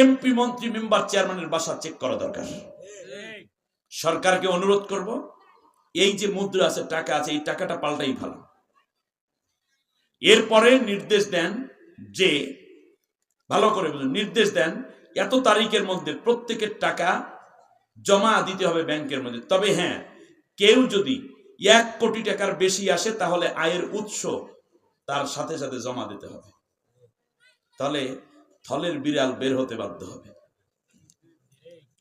MP, মন্ত্রী, member, চেয়ারম্যানের বাসা চেক করা দরকার। সরকারকে অনুরোধ করব, এই যে মুদ্রা আছে, টাকা আছে, এই টাকাটা পাল্টাই ভালো। এরপরে নির্দেশ দেন যে, ভালো করে বুঝুন, নির্দেশ দেন এত তারিখের মধ্যে প্রত্যেকের টাকা জমা দিতে হবে ব্যাংকের মধ্যে। তবে হ্যাঁ কেউ যদি এক কোটি টাকার বেশি আসে, তাহলে আয়ের উৎস তার সাথে সাথে জমা দিতে হবে। তাহলে থলের বিড়াল বের হতে বাধ্য হবে।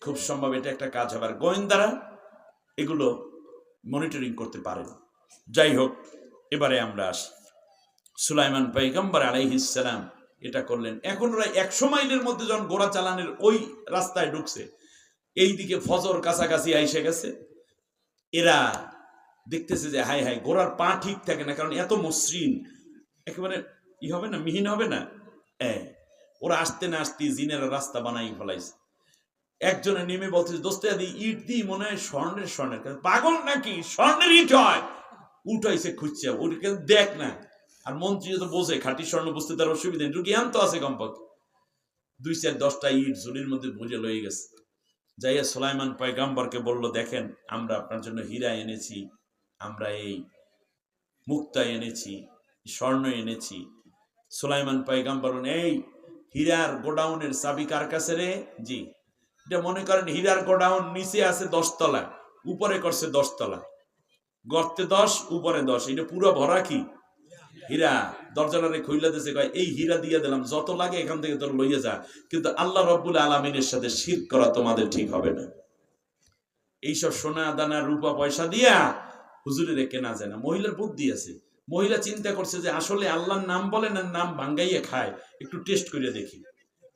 খুব সম্ভব এটা একটা কাজ হবে। আর গোয়েন্দারা এগুলো মনিটরিং করতে পারেন যাই হোক, এবারে আমরা আসি। সুলাইমান পাইগম্বর আলাইহিসালাম এটা করলেন। এখন ওরা একশো মাইলের মধ্যে যখন গোড়া চালানের ওই রাস্তায় ঢুকছে এইদিকে ফজর কাছাকাছি আইসে গেছে। এরা দেখতেছে যে হাই হাই গোড়ার পা ঠিক থাকে না, কারণ এত মসৃণ। একেবারে ই হবে না, মিহিন হবে না? হ্যাঁ ওরা আসতে না আসতে জিনের রাস্তা বানাই ফেলাইছে। একজনে নেমে বলছে দোস্ত ইট দিই মনে হয় স্বর্ণের স্বর্ণের। পাগল নাকি? স্বর্ণের ইট হয়। উঠাইছে, খুঁজছে ওটাকে দেখ না। আর মন্ত্রী তো বোঝে, খাঁটি স্বর্ণ বুঝতে তার অসুবিধা নেই। জ্ঞান তো আছে কমপক্ষে দুই চার দশটা ইট ঝুলির মধ্যে বুঝে লয়ে গেছে। যাইয়া সোলাইমান পয়গাম্বরকে বলল, দেখেন, আমরা আপনার জন্য হীরা এনেছি, আমরা এই মুক্তা এনেছি, স্বর্ণ এনেছি। সোলাইমান পয়গাম্বর এই হীরার গোডাউনের চাবি কার কাছে রে? জি। এটা মনে করেন হীরার গোডাউন নিচে আছে দশতলা, উপরে করছে দশতলা। গর্তে দশ, উপরে দশ। এটা পুরো ভরা কি? হীরা। দরজাটারে খুইলা দিছে, কয়, এই হীরা দিয়ে দিলাম, যত লাগে এখান থেকে তোর লইয়ে যা। কিন্তু আল্লাহ রব্বুল আলমিনের সাথে শির করা তোমাদের ঠিক হবে না। এইসব সোনা দানা, রূপা পয়সা দিয়া হুজুরে কেনা যায় না। মহিলার বুদ্ধি আছে। মহিলা চিন্তা করছে যে আসলে আল্লাহর নাম বলে না, নাম ভাঙ্গাইয়া খায়। একটু টেস্ট করে দেখি।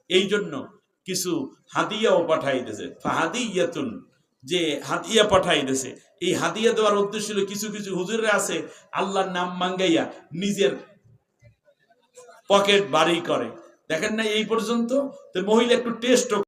এই জন্য কিছু হাদিয়াও পাঠাই দিয়েছে। হাদিয়াতুন যে হাদিয়া পাঠাই দিয়েছে। এই হাদিয়া দেওয়ার উদ্দেশ্য ছিল কিছু কিছু হুজুরে আছে, আল্লাহর নাম মাঙ্গাইয়া নিজের পকেট বাড়ি করে। দেখেন না এই পর্যন্ত? তো মহিলা একটু টেস্ট